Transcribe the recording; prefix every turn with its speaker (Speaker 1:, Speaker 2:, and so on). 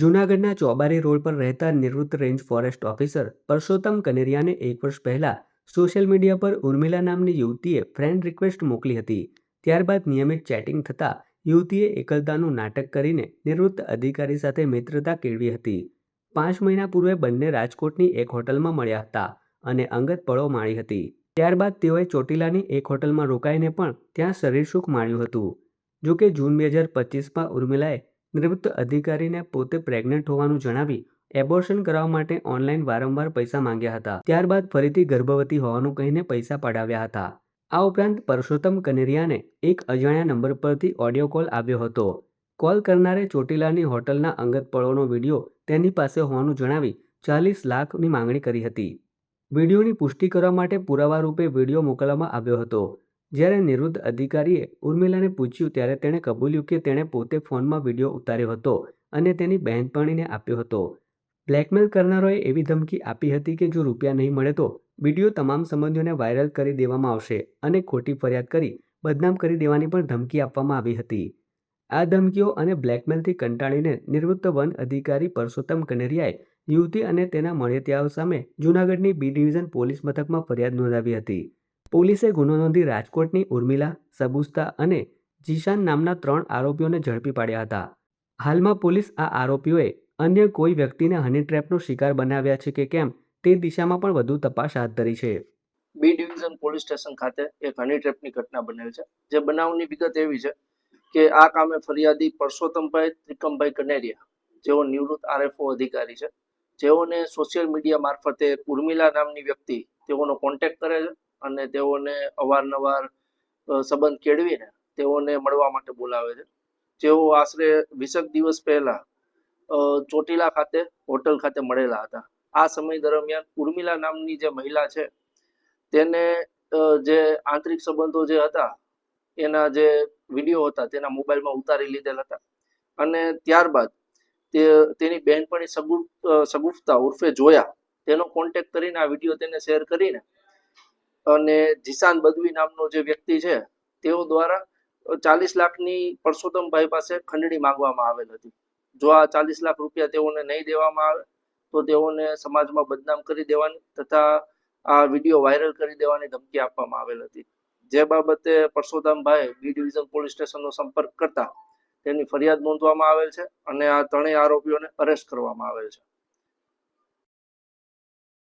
Speaker 1: જૂનાગઢના ચોબારી રોડ પર રહેતા નિવૃત્ત રેન્જ ફોરેસ્ટ ઓફિસર પરસોત્તમ કનેરિયાને એક વર્ષ પહેલાં સોશિયલ મીડિયા પર ઉર્મિલા નામની યુવતીએ ફ્રેન્ડ રિક્વેસ્ટ મોકલી હતી. ત્યારબાદ નિયમિત ચેટિંગ થતાં યુવતીએ એકલતાનું નાટક કરીને નિવૃત્ત અધિકારી સાથે મિત્રતા કેળવી હતી. પાંચ મહિના પૂર્વે બંને રાજકોટની એક હોટલમાં મળ્યા હતા અને અંગત પળો માણી હતી. ત્યારબાદ તેઓએ ચોટીલાની એક હોટલમાં રોકાઈને પણ ત્યાં શરીર સુખ માણ્યું હતું. જોકે જૂન બે હજાર પચીસમાં ઉર્મિલાએ નિવૃત્ત અધિકારીને પોતે પ્રેગ્નન્ટ હોવાનું જણાવી એબોર્શન કરાવવા માટે ઓનલાઈન વારંવાર પૈસા માંગ્યા હતા. ત્યારબાદ ફરીથી ગર્ભવતી હોવાનું કહીને પૈસા પડાવ્યા હતા. આ ઉપરાંત પરસોત્તમ કનેરિયાને એક અજાણ્યા નંબર પરથી ઓડિયો કોલ આવ્યો હતો. કોલ કરનારે ચોટીલાની હોટલના અંગત પળોનો વીડિયો તેની પાસે હોવાનું જણાવી ચાલીસ લાખની માંગણી કરી હતી. વિડીયોની પુષ્ટિ કરવા માટે પુરાવા રૂપે વીડિયો મોકલવામાં આવ્યો હતો. જ્યારે નિવૃત્ત અધિકારીએ ઉર્મિલાને પૂછ્યું ત્યારે તેણે કબૂલ્યું કે તેણે પોતે ફોનમાં વીડિયો ઉતાર્યો હતો અને તેની બહેનપણીને આપ્યો હતો. બ્લેકમેલ કરનારોએ એવી ધમકી આપી હતી કે જો રૂપિયા નહીં મળે તો વીડિયો તમામ સંબંધીઓને વાયરલ કરી દેવામાં આવશે અને ખોટી ફરિયાદ કરી બદનામ કરી દેવાની પણ ધમકી આપવામાં આવી હતી. આ ધમકીઓ અને બ્લેકમેલથી કંટાળીને નિવૃત્ત વન અધિકારી પરસોત્તમ કનેરિયાએ યુવતી અને તેના મળેતિયાઓ સામે જૂનાગઢની બી ડિવિઝન પોલીસ મથકમાં ફરિયાદ નોંધાવી હતી. પોલીસે ગુનો નોંધી રાજકોટની ઉર્મિલા, સબુસ્તા અને જીશાન નામના ત્રણ આરોપીઓને ઝડપી પાડ્યા હતા. હાલમાં પોલીસ આ આરોપીઓએ અન્ય કોઈ વ્યક્તિને હની ટ્રેપનો શિકાર બનાવ્યા છે કે કેમ તે દિશામાં પણ વધુ તપાસ હાથ ધરી છે.
Speaker 2: બી ડિવિઝન પોલીસ સ્ટેશન ખાતે એક હની ટ્રેપની ઘટના બનેલ છે, જે બનાવની વિગત એવી છે કે આ કામે ફરિયાદી પરસોત્તમભાઈ, ત્રિકમભાઈ કનેરિયા, જેઓ નિવૃત્ત આરએફઓ અધિકારી છે, જેઓને સોશિયલ મીડિયા મારફતે ઉર્મિલા નામની વ્યક્તિ તેઓનો કોન્ટેક્ટ કરે છે અને તેઓને અવારનવાર સંબંધ કેળવીને તેઓને મળવા માટે બોલાવે છે. જેઓ આશરે વીસેક દિવસ પહેલા ચોટીલા ખાતે, હોટલ ખાતે મળેલા હતા. આ સમય દરમિયાન ઉર્મિલા નામની જે મહિલા છે, તેને જે આંતરિક સંબંધો જે હતા, એના જે વીડિયો હતા, તેના મોબાઈલમાં ઉતારી લીધેલ હતા. અને ત્યારબાદ તે, તેની બહેનપણી સગુફતા ઉર્ફે જોયા. તેનો કોન્ટેક્ટ કરીને આ વીડિયો તેને શેર કરીને અને જીસાન બદવી નામનો જે વ્યક્તિ છે, તેઓ દ્વારા ચાલીસ લાખની પરસોત્તમભાઈ પાસે ખંડણી માંગવામાં આવેલ હતી. જો આ ચાલીસ લાખ રૂપિયા તેઓને નહીં દેવામાં આવે, તો તેઓને સમાજમાં બદનામ કરી દેવાની તથા આ વીડિયો વાયરલ કરી દેવાની ધમકી આપવામાં આવેલ હતી. જે બાબતે પરસોત્તમભાઈ બી ડિવિઝન પોલીસ સ્ટેશનનો સંપર્ક કરતા તેની ફરિયાદ નોંધવામાં આવેલ છે અને આ ત્રણેય આરોપીઓને અરેસ્ટ કરવામાં આવેલ છે.